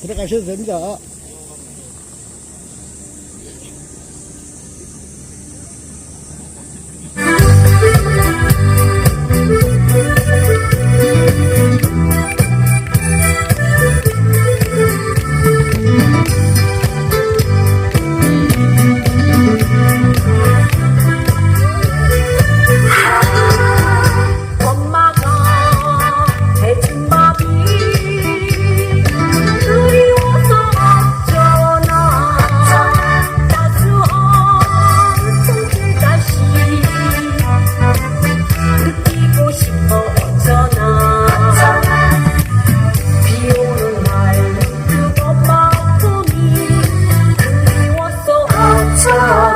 들어가셔도 됩니다. 走。